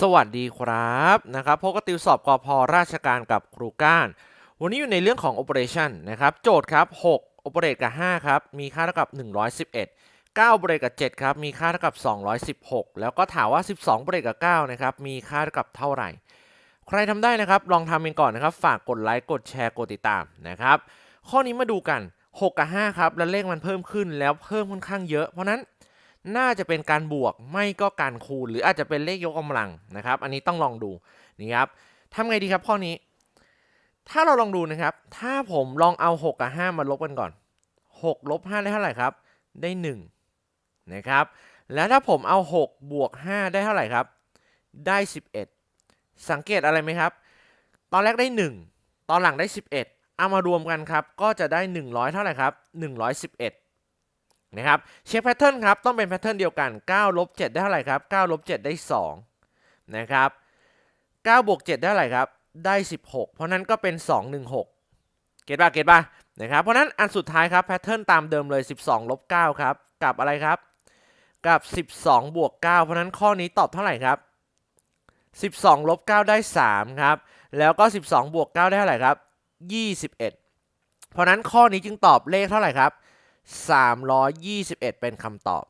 สวัสดีครับนะครับพบกับติวสอบกอพอราชการกับครูก้าน วันนี้อยู่ในเรื่องของ operation นะครับโจทย์ครับ 6 operate กับ 5 ครับ มีค่าเท่ากับ 111 9 operate กับ 7 ครับ มีค่าเท่ากับ 216 แล้วก็ถามว่า 12 operate กับ 9 นะครับ มีค่าเท่ากับเท่าไหร่ ใครทำได้นะครับ ลองทำเองก่อนนะครับ ฝากกดไลค์กดแชร์กดติดตามนะครับข้อนี้มาดูกัน 6 กับ 5 ครับ แล้วเลขมันเพิ่มขึ้นแล้วเพิ่มค่อนข้างเยอะเพราะฉะนั้น น่าจะเป็นการบวกไม่ก็การคูณ หรืออาจจะเป็นเลขยกกำลังนะครับ อันนี้ต้องลองดูนี่ครับทำไงดีครับข้อนี้ ถ้าเราลองดูนะครับ ถ้าผมลองเอา 6 กับ 5 มาลบกันก่อน 6 ลบ 5 ได้เท่าไหร่ครับ ได้ 1 นะครับ แล้วถ้าผมเอา 6 บวก 5 ได้เท่าไหร่ครับ ได้ 11 สังเกตอะไรไหมครับ ตอนแรกได้ 1 ตอนหลังได้ 11 เอามารวมกันครับ ก็จะได้ 100 เท่าไหร่ครับ 111 นะครับเช็คแพทเทิร์นครับต้องเป็นแพทเทิร์นเดียวกัน9ลบ7ได้เท่าไหร่ครับ9ลบ7ได้2นะครับ9บวก7ได้เท่าไหร่ครับได้ 16 เพราะนั้นก็เป็น 216 เก็ตป่ะเก็ตป่ะนะครับเพราะนั้นอันสุดท้ายครับแพทเทิร์นตามเดิมเลย 12ลบ9ครับกับอะไรครับกับ 12 บวก 9 เพราะนั้นข้อนี้ตอบเท่าไหร่ครับ 12 ลบ 9 ได้ 3 ครับ แล้วก็ 12 บวก 9 ได้เท่าไหร่ครับ 21 เพราะนั้นข้อนี้จึงตอบเลขเท่าไหร่ครับ 321 เป็นคำตอบ